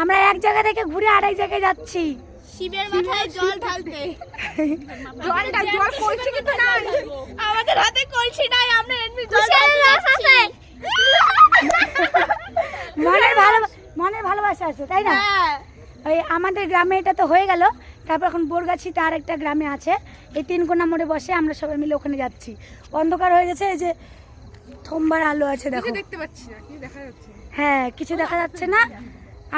আমরা এক জায়গা থেকে ঘুরে আরেক জায়গায় যাচ্ছি। শিবের মাথায় জল ঢালতে। জলটা জল কলসি কিন্তু নাই। আমাদের হাতে কলসি নাই আমরা এমনি জল ঢালতে মনের ভালো মনের ভালোবাসা আছে তাই না? হ্যাঁ। ওই আমাদের গ্রামে এটা তো হয়ে গেল। তারপর এখন বোরগাছিতে আর একটা গ্রামে আছে। এই তিন কোনা মোড়ে বসে আমরা সবাই মিলে ওখানে যাচ্ছি। অন্ধকার হয়ে গেছে এই যে থম্বার আলো আছে দেখো। দেখতে পাচ্ছি না কি দেখা যাচ্ছে? হ্যাঁ কিছু দেখা যাচ্ছে না।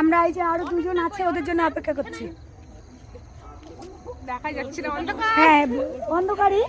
আমরা এই যে আরও দুজন আছে ওদের জন্য অপেক্ষা করছি। দেখা যাচ্ছে না অন্ধকার। হ্যাঁ অন্ধকারই।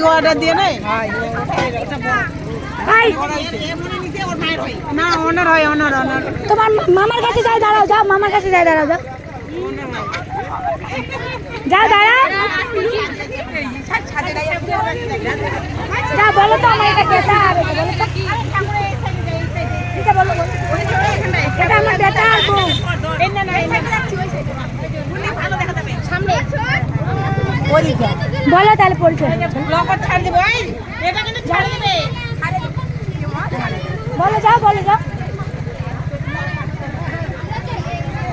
থেকে অর্ডার দিয়ে নেয় না অনার হয় অনার অনার তোমার মামার কাছে যাই দাঁড়াও যাও মামার কাছে যাই দাঁড়াও যাও। যাও দাঁড়াও যা বলো তো আমার এটা বেটা আর এটা বলো তো এটা বলো বলো। এটা আমার বেটা আর বউ বলো তাহলে পরিচয় বলো যাও বলো যাও।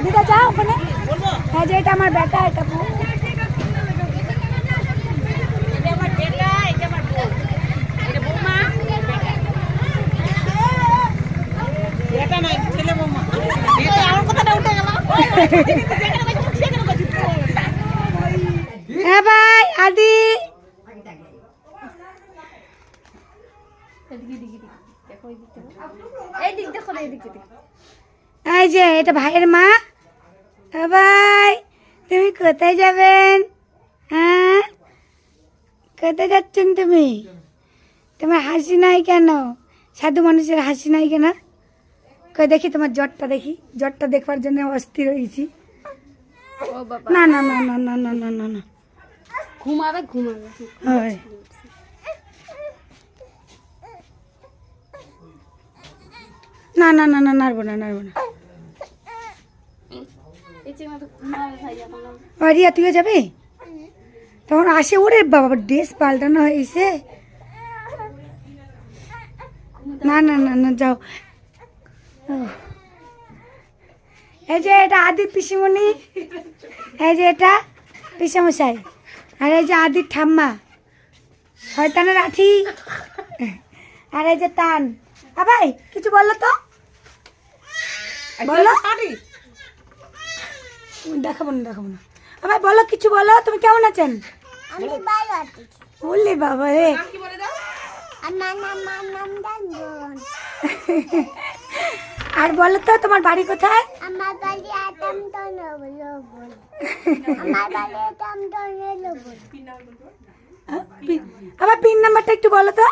দিদা যাও ওখানে। হ্যাঁ যে এটা আমার বেটা এটা এটা নয় ছেলে বৌমা। আমার কথাটা উঠে গেল হ্যাঁ আদি এই যে এটা ভাইয়ের মা। ভাই তুমি কোথায় যাবেন? হ্যাঁ? কোথায় যাচ্ছেন তুমি? তোমার হাসি নাই কেন? সাধু মানুষের হাসি নাই কেন? কই দেখি তোমার জ্বরটা দেখি। জ্বরটা দেখবার জন্য অস্থির হয়েছি। না না না না না না না না। ঘুমাবে ঘুমাবে। না না না না নাড়বো না নাড়বো না। রিয়া তুইও যাবি? তখন আসে ওরে বাবা ড্রেস পাল্টানো হয়েছে। না না না না যাও। এই যে এটা আদি পিসিমণি। এই যে এটা পিসামশাই। আর এই যে আদির ঠাম্মা। শয়তানের আঠি। আর এই যে টান ভাই কিছু বলল তো। বলো। দেখাবো না দেখাবো না। আ ভাই বলো কিছু বলো। তুমি কেমন আছেন? আমি ভালো আছি। বললি বাবা রে। আর বলো তো তোমার বাড়ি কোথায়? আমার বাড়ি আটাম আমার বাড়ি আটাম আবার পিন নাম্বারটা একটু বলো তো।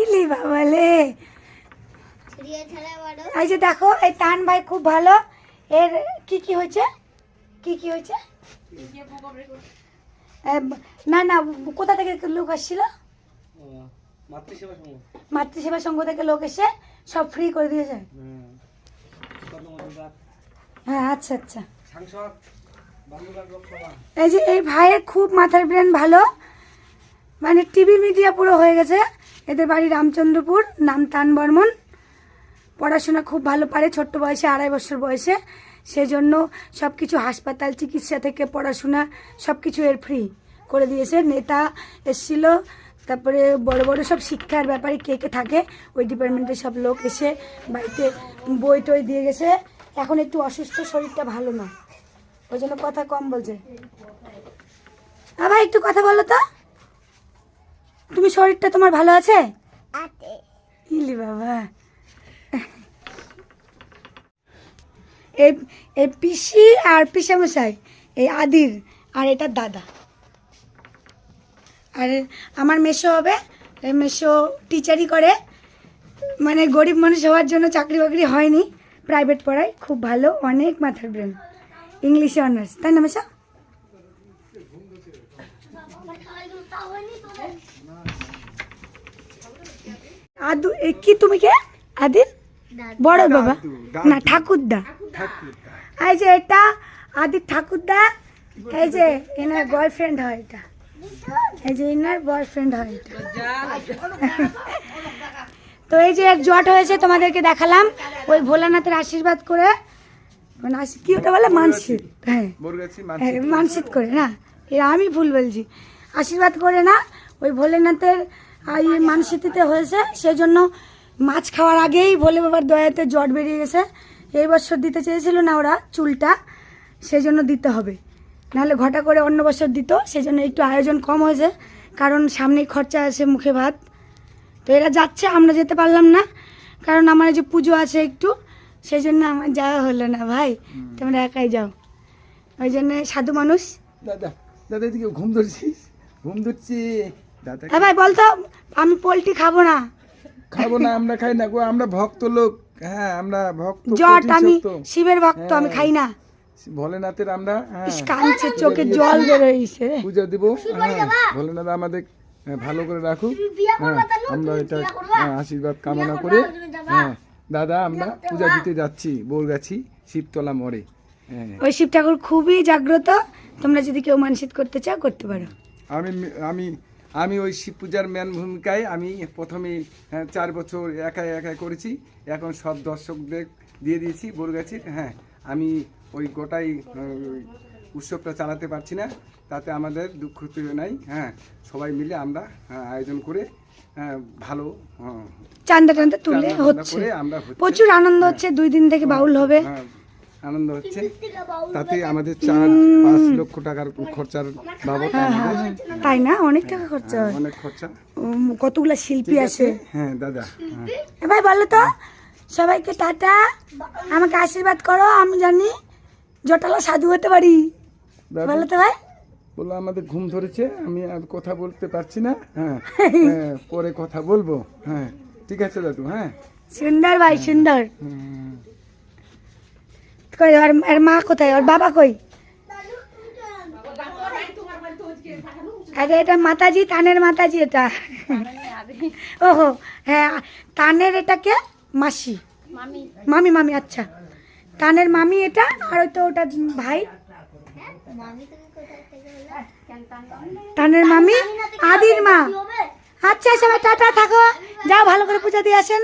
ইলি বাবা লে। রিয়া ছাড়া বড় এই যে দেখো এই তান ভাই খুব ভালো। এর কি কি হয়েছে? কি কি হয়েছে? না না কোথা থেকে লোক আসছিল? মাতৃসেবা সংঘ। থেকে লোক এসে সব ফ্রি করে দিয়েছে। কর্মচারীরা হ্যাঁ আচ্ছা আচ্ছা। এই যে এই ভাইয়ের খুব মাথার ব্রেন ভালো। মানে টিভি মিডিয়া পুরো হয়ে গেছে। এদের বাড়ি রামচন্দ্রপুর নাম তান বর্মন পড়াশোনা খুব ভালো পারে ছোট্ট বয়সে আড়াই বছর বয়সে। সেজন্য সব কিছু হাসপাতাল চিকিৎসা থেকে পড়াশোনা সব কিছু এর ফ্রি করে দিয়েছে। নেতা এসছিল তারপরে বড় বড় সব শিক্ষার ব্যাপারে কে কে থাকে ওই ডিপার্টমেন্টের সব লোক এসে বাড়িতে বই টই দিয়ে গেছে। এখন একটু অসুস্থ শরীরটা ভালো না। ওই জন্য কথা কম বলছে। আবার একটু কথা বলো তো। তুমি শরীরটা তোমার ভালো আছে? ইলি বাবা। এই এই পিসি আর পিসামশাই এই আদির আর এটা দাদা। আর আমার মেশো হবে এই মেশো টিচারই করে। মানে গরিব মানুষ হওয়ার জন্য চাকরি বাকরি হয়নি। প্রাইভেট পড়ায় খুব ভালো অনেক মাথার ব্রেন ইংলিশে অনার্স তাই না মেশো আদু কি তুমি কে? আদির বড় বাবা। না ঠাকুরদা। এই যে এটা আদির ঠাকুরদা এই যে এনার বয়ফ্রেন্ড হয় এটা। এই যে এনার বয়ফ্রেন্ড হয় এটা। তো এই যে এক জট হয়েছে তোমাদেরকে দেখালাম। ওই ভোলানাথের আশীর্বাদ করে মানে কি ওটা বলে? মানসিক। হ্যাঁ। হ্যাঁ, মানসিক। করে না। আমি ভুল বলছি। আশীর্বাদ করে না ওই ভোলেনাথের মানসিকতে হয়েছে সেজন্য মাছ খাওয়ার আগেই ভোলে বাবার দয়াতে জট বেরিয়ে গেছে। এই বছর দিতে চেয়েছিল না ওরা চুলটা সেই জন্য দিতে হবে। নাহলে ঘটা করে অন্য বছর দিত সেজন্য একটু আয়োজন কম হয়েছে কারণ সামনেই খরচা আছে মুখে ভাত। তো এরা যাচ্ছে আমরা যেতে পারলাম না। কারণ আমার যে পুজো আছে একটু সেই জন্য আমার যাওয়া হলো না ভাই। তোমরা একাই যাও। ওই জন্য সাধু মানুষ। দাদা দাদা এদিকে ঘুম ধরছিস? ঘুম ধরছি। দাদা হ্যাঁ ভাই বলতো আমি পোলট্রি খাব না। খাব না আমরা খাই না গো আমরা ভক্ত লোক। হ্যাঁ আমরা ভক্ত জট আমি শিবের ভক্ত আমি খাই না। ভোলেনাথের আমরা হ্যাঁ। কাঁদছে চোখে জল বেরোইছে পূজা দিব হ্যাঁ। ভোলেনাথ আমাদের হ্যাঁ, ভালো করে রাখুক হ্যাঁ আমরা এটা হ্যাঁ, আশীর্বাদ কামনা করে। হ্যাঁ দাদা আমরা পূজা দিতে যাচ্ছি বোরগাছি শিবতলা মোড়ে। হ্যাঁ। ওই শিব ঠাকুর খুবই জাগ্রত। তোমরা যদি কেউ মানসিক করতে চাও করতে পারো। আমি আমি আমি ওই শিব পূজার ম্যান ভূমিকায় আমি প্রথমে হ্যাঁ, চার বছর একাই একাই করেছি। এখন সব দর্শকদের দিয়ে দিয়েছি বরগাছির। হ্যাঁ আমি ওই গোটাই ওই উৎসবটা চালাতে পারছি না তাতে আমাদের দুঃখ তো নাই হ্যাঁ সবাই মিলে আমরা হ্যাঁ, আয়োজন করে হ্যাঁ, ভালো হ্যাঁ, চান্দা টান্দা তুলে হচ্ছে। আমরা প্রচুর আনন্দ হচ্ছে দুই দিন থেকে বাউল হবে। আনন্দ হচ্ছে তাতে আমাদের চার পাঁচ লক্ষ টাকার খরচার বাবদ তাই না? অনেক টাকা খরচা হয় অনেক খরচা। কতগুলা শিল্পী আছে? হ্যাঁ দাদা এ ভাই বলো তো। সবাইকে টাটা। আমাকে আশীর্বাদ করো আমি জানি জটালা সাধু হতে পারি। বলো তো ভাই। বলল আমাদের ঘুম ধরেছে আমি আর কথা বলতে পারছি না। হ্যাঁ হ্যাঁ, পরে কথা বলব। হ্যাঁ ঠিক আছে দাদু হ্যাঁ। সুন্দর ভাই সুন্দর। কই আর আর মা কোথায়? ওর বাবা কই? আরে এটা মাতাজি তানের মাতাজি এটা। ওহো হ্যাঁ তানের এটাকে মাসি। মামি মামি আচ্ছা। তানের মামি এটা আর ওই তো ওটা ভাই। তানের মামি? আদির মা। আচ্ছা সবাই টাটা থাকো। যাও ভালো করে পূজা দিয়ে আসেন।